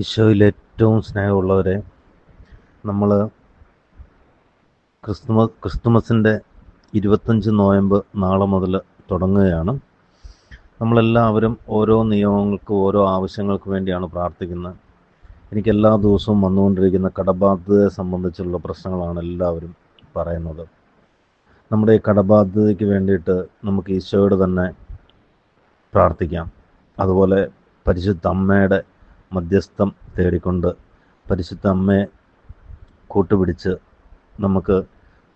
ഈശോയിൽ ഏറ്റവും സ്നേഹമുള്ളവരെ നമ്മൾ ക്രിസ്തുമ ക്രിസ്തുമസിന്റെ ഇരുപത്തഞ്ച് നോയമ്പ് നാളെ മുതൽ തുടങ്ങുകയാണ്. നമ്മളെല്ലാവരും ഓരോ നിയമങ്ങൾക്ക് ഓരോ ആവശ്യങ്ങൾക്ക് വേണ്ടിയാണ് പ്രാർത്ഥിക്കുന്നത്. എനിക്ക് എല്ലാ ദിവസവും വന്നുകൊണ്ടിരിക്കുന്ന കടബാധ്യതയെ സംബന്ധിച്ചുള്ള പ്രശ്നങ്ങളാണ് എല്ലാവരും പറയുന്നത്. നമ്മുടെ ഈ കടബാധ്യതയ്ക്ക് വേണ്ടിയിട്ട് നമുക്ക് ഈശോയോട് തന്നെ പ്രാർത്ഥിക്കാം. അതുപോലെ പരിശുദ്ധ അമ്മയുടെ മധ്യസ്ഥം തേടിക്കൊണ്ട് പരിശുദ്ധ അമ്മയെ കൂട്ടുപിടിച്ച് നമുക്ക്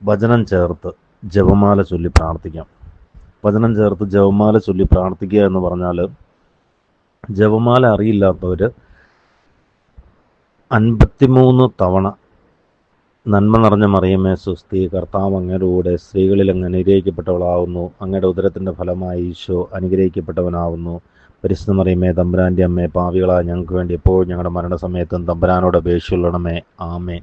വചനം ചേർത്ത് ജപമാല ചൊല്ലി പ്രാർത്ഥിക്കാം. വചനം ചേർത്ത് ജപമാല ചൊല്ലി പ്രാർത്ഥിക്കുക എന്ന് പറഞ്ഞാൽ ജപമാല അറിയില്ലാത്തവർ അൻപത്തിമൂന്ന് തവണ നന്മ നിറഞ്ഞ മറിയമേ സുസ്തി കർത്താവ് അങ്ങയുടെ കൂടെ സ്ത്രീകളിൽ അങ്ങ് അനുഗ്രഹിക്കപ്പെട്ടവളാവുന്നു. അങ്ങയുടെ ഉദരത്തിന്റെ ഫലമായി ഈശോ അനുഗ്രഹിക്കപ്പെട്ടവനാവുന്നു. പരിശുദ്ധ മറിയമേ തമ്പുരാന്റെ അമ്മേ പാവികളായ ഞങ്ങൾക്ക് വേണ്ടി എപ്പോഴും ഞങ്ങളുടെ മരണസമയത്തും തമ്പുരാനോട് അപേക്ഷയുള്ളണമേ ആമേ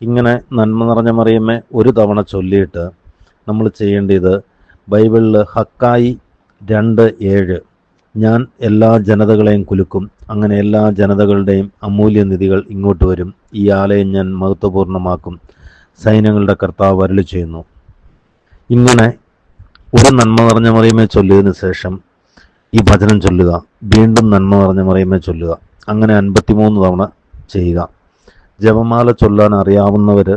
ഇങ്ങനെ നന്മ നിറഞ്ഞ മറിയമ്മേ ഒരു തവണ ചൊല്ലിയിട്ട് നമ്മൾ ചെയ്യേണ്ടത് ബൈബിളിൽ ഹക്കായി രണ്ട് ഏഴ്. ഞാൻ എല്ലാ ജനതകളെയും കുലുക്കും. അങ്ങനെ എല്ലാ ജനതകളുടെയും അമൂല്യ നിധികൾ ഇങ്ങോട്ട് വരും. ഈ ആലയം ഞാൻ മഹത്വപൂർണമാക്കും സൈന്യങ്ങളുടെ കർത്താവ് വരളി ചെയ്യുന്നു ഇങ്ങനെ ഒരു നന്മ നിറഞ്ഞ മറിയമേ ചൊല്ലിയതിനു ശേഷം ഈ ഭജനം ചൊല്ലുക. വീണ്ടും നന്മ നിറഞ്ഞ മറിയമേ ചൊല്ലുക. അങ്ങനെ അൻപത്തിമൂന്ന് തവണ ചെയ്യുക. ജപമാല ചൊല്ലാൻ അറിയാവുന്നവർ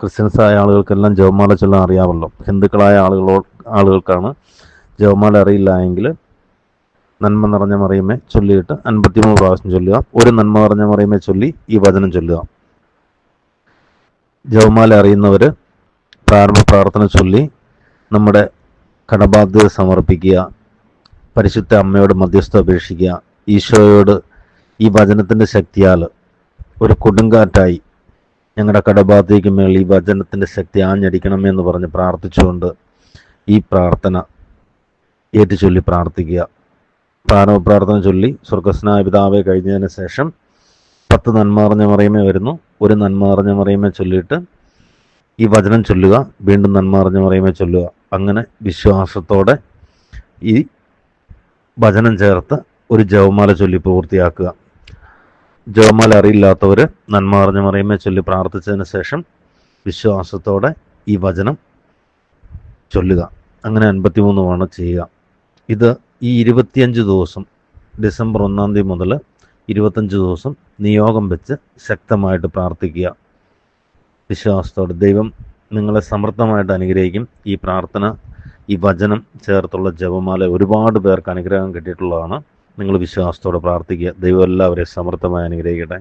ക്രിസ്ത്യൻസായ ആളുകൾക്കെല്ലാം ജപമാല ചൊല്ലാൻ അറിയാമല്ലോ ഹിന്ദുക്കളായ ആളുകളോ ആളുകൾക്കാണ് ജപമാല അറിയില്ല എങ്കിൽ നന്മ നിറഞ്ഞ മറിയമേ ചൊല്ലിയിട്ട് അൻപത്തിമൂന്ന് പ്രാവശ്യം ചൊല്ലുക. ഒരു നന്മ നിറഞ്ഞ മറിയമേ ചൊല്ലി ഈ വചനം ചൊല്ലുക. ജപമാല അറിയുന്നവർ പ്രാരംഭ പ്രാർത്ഥന ചൊല്ലി നമ്മുടെ കടബാധ്യത സമർപ്പിക്കുക. പരിശുദ്ധ അമ്മയോട് മധ്യസ്ഥ അപേക്ഷിക്കുക. ഈശോയോട് ഈ വചനത്തിന്റെ ശക്തിയാൽ ഒരു കൊടുങ്കാറ്റായി ഞങ്ങളുടെ കടബാധയ്ക്ക് മേൽ ഈ വചനത്തിന്റെ ശക്തി ആഞ്ഞടിക്കണമെന്ന് പറഞ്ഞ് പ്രാർത്ഥിച്ചുകൊണ്ട് ഈ പ്രാർത്ഥന ഏറ്റുചൊല്ലി പ്രാർത്ഥിക്കുക. പ്രാരംഭ പ്രാർത്ഥന ചൊല്ലി സ്വർഗസ്നായ പിതാവെ കഴിഞ്ഞതിന് ശേഷം പത്ത് നന്മ അറിഞ്ഞ മറിയമേ വരുന്നു. ഒരു നന്മ അറിഞ്ഞ മറിയമേ ചൊല്ലിയിട്ട് ഈ വചനം ചൊല്ലുക. വീണ്ടും നന്മ അറിഞ്ഞ മറിയമേ ചൊല്ലുക. അങ്ങനെ വിശ്വാസത്തോടെ ഈ വചനം ചേർത്ത് ഒരു ജവമാല ചൊല്ലി പൂർത്തിയാക്കുക. ജവമാല അറിയില്ലാത്തവർ നന്മ അറിഞ്ഞ ചൊല്ലി പ്രാർത്ഥിച്ചതിന് ശേഷം വിശ്വാസത്തോടെ ഈ വചനം ചൊല്ലുക. അങ്ങനെ അൻപത്തിമൂന്ന് തവണ ചെയ്യുക. ഇത് ഈ ഇരുപത്തിയഞ്ച് ദിവസം ഡിസംബർ ഒന്നാം തീയതി മുതൽ ഇരുപത്തഞ്ച് ദിവസം നിയോഗം വെച്ച് ശക്തമായിട്ട് പ്രാർത്ഥിക്കുക. വിശ്വാസത്തോടെ ദൈവം നിങ്ങളെ സമൃദ്ധമായിട്ട് അനുഗ്രഹിക്കും. ഈ പ്രാർത്ഥന ഈ വചനം ചേർത്തുള്ള ജപമാല ഒരുപാട് പേർക്ക് അനുഗ്രഹം കിട്ടിയിട്ടുള്ളതാണ്. നിങ്ങൾ വിശ്വാസത്തോടെ പ്രാർത്ഥിക്കുക. ദൈവം എല്ലാവരെയും സമർത്ഥമായി അനുഗ്രഹിക്കട്ടെ.